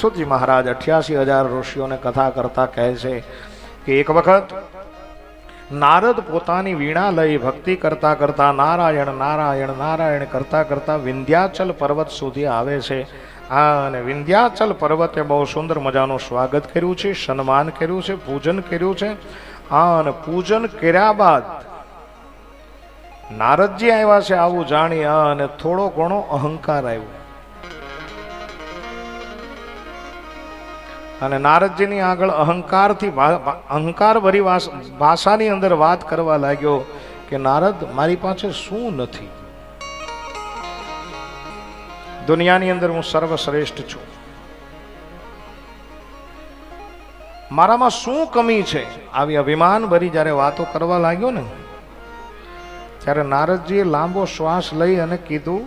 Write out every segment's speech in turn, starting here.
સુતજી મહારાજ અઠ્યાસી હજાર ઋષિઓને કથા કરતા કહે છે કે એક વખત નારદ પોતાની વીણા લઈ ભક્તિ કરતા કરતા નારાયણ નારાયણ નારાયણ કરતા કરતા વિંધ્યાચલ પર્વત સુધી આવે છે. આ અને વિંધ્યાચલ પર્વતે બહુ સુંદર મજાનું સ્વાગત કર્યું છે, સન્માન કર્યું છે, પૂજન કર્યું છે. આ અને પૂજન કર્યા બાદ નારદજી આવ્યા છે આવું જાણી અને થોડો ઘણો અહંકાર આવ્યો. અને નારદજીની આગળ અહંકારથી અહંકાર ભરી ભાષાની અંદર વાત કરવા લાગ્યો કે, નારદ, મારી પાસે શું નથી? દુનિયાની અંદર હું સર્વશ્રેષ્ઠ છું. મારામાં શું કમી છે? આવી અભિમાન ભરી જ્યારે વાતો કરવા લાગ્યો ને, ત્યારે નારદજીએ લાંબો શ્વાસ લઈ અને કીધું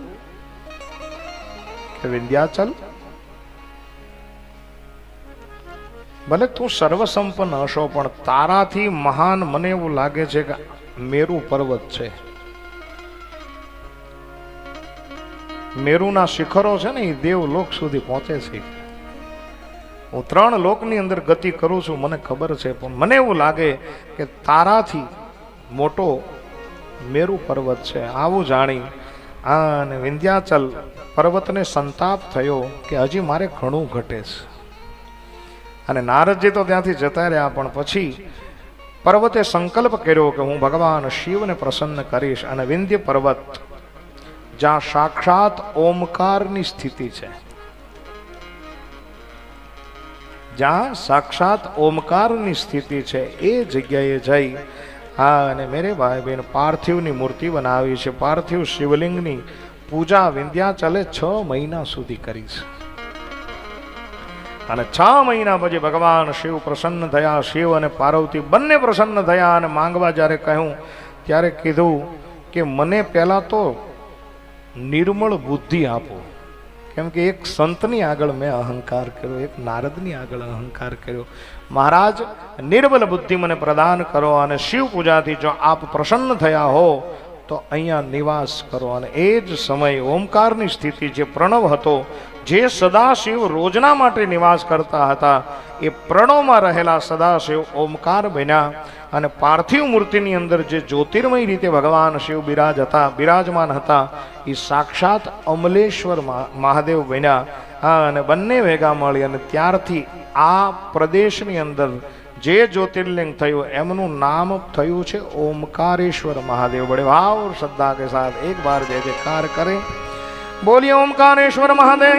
કે, વિંધ્યાચલ ભલે તું સર્વસંપન્ન હશો, પણ તારાથી મહાન મને એવું લાગે છે કે મેરુ પર્વત છે. મેરુના શિખરો છે ને, એ દેવલોક સુધી પહોંચે છે. હું ત્રણ લોકની અંદર ગતિ કરું છું, મને ખબર છે, પણ મને એવું લાગે કે તારાથી મોટો મેરુ પર્વત છે. આવું જાણી અને વિંધ્યાચલ પર્વતને સંતાપ થયો કે હજી મારે ઘણું ઘટે છે. અને નારદજી તો ત્યાંથી જતા રહ્યા, પણ પછી પર્વતે સંકલ્પ કર્યો કે હું ભગવાન શિવને પ્રસન્ન કરીશ અને વિંધ્ય પર્વત, જ્યાં સાક્ષાત ઓમકારની સ્થિતિ છે. જ્યાં સાક્ષાત ઓમકારની સ્થિતિ છે, એ જગ્યાએ જઈ હા અને મેરે ભાઈ બહેન પાર્થિવની મૂર્તિ બનાવી છે. પાર્થિવ શિવલિંગની પૂજા વિંધ્યાચલે છ મહિના સુધી કરી છે. અને છ મહિના પછી ભગવાન શિવ પ્રસન્ન થયા. શિવ અને પાર્વતી બંને પ્રસન્ન થયા અને માંગવા જ્યારે કહ્યું, ત્યારે કીધું કે મને પહેલાં તો નિર્મળ બુદ્ધિ આપો. કેમ કે એક સંતની આગળ મેં અહંકાર કર્યો, એક નારદની આગળ અહંકાર કર્યો. મહારાજ નિર્બલ બુદ્ધિ મને પ્રદાન કરો અને શિવ પૂજાથી જો આપ પ્રસન્ન થયા હો તો અહીંયા નિવાસ કરો. અને એ જ સમય ઓમકારની સ્થિતિ જે પ્રણવ હતો, જે સદાશિવ રોજના માટે નિવાસ કરતા હતા, એ પ્રણવમાં રહેલા સદાશિવ ઓમકાર બન્યા. અને પાર્થિવ મૂર્તિની અંદર જે જ્યોતિર્મય રીતે ભગવાન શિવ બિરાજ હતા, બિરાજમાન હતા, એ સાક્ષાત અમલેશ્વર મહાદેવ બન્યા. હા, અને બંને ભેગા મળી અને ત્યારથી આ પ્રદેશની અંદર જે જ્યોતિર્લિંગ થયું એમનું નામ થયું છે ઓમકારેશ્વર મહાદેવ બડે ભાવ શ્રદ્ધા કે સાથ એક બાર જે જયકાર કરે બોલીએ ઓમકારેશ્વર મહાદેવ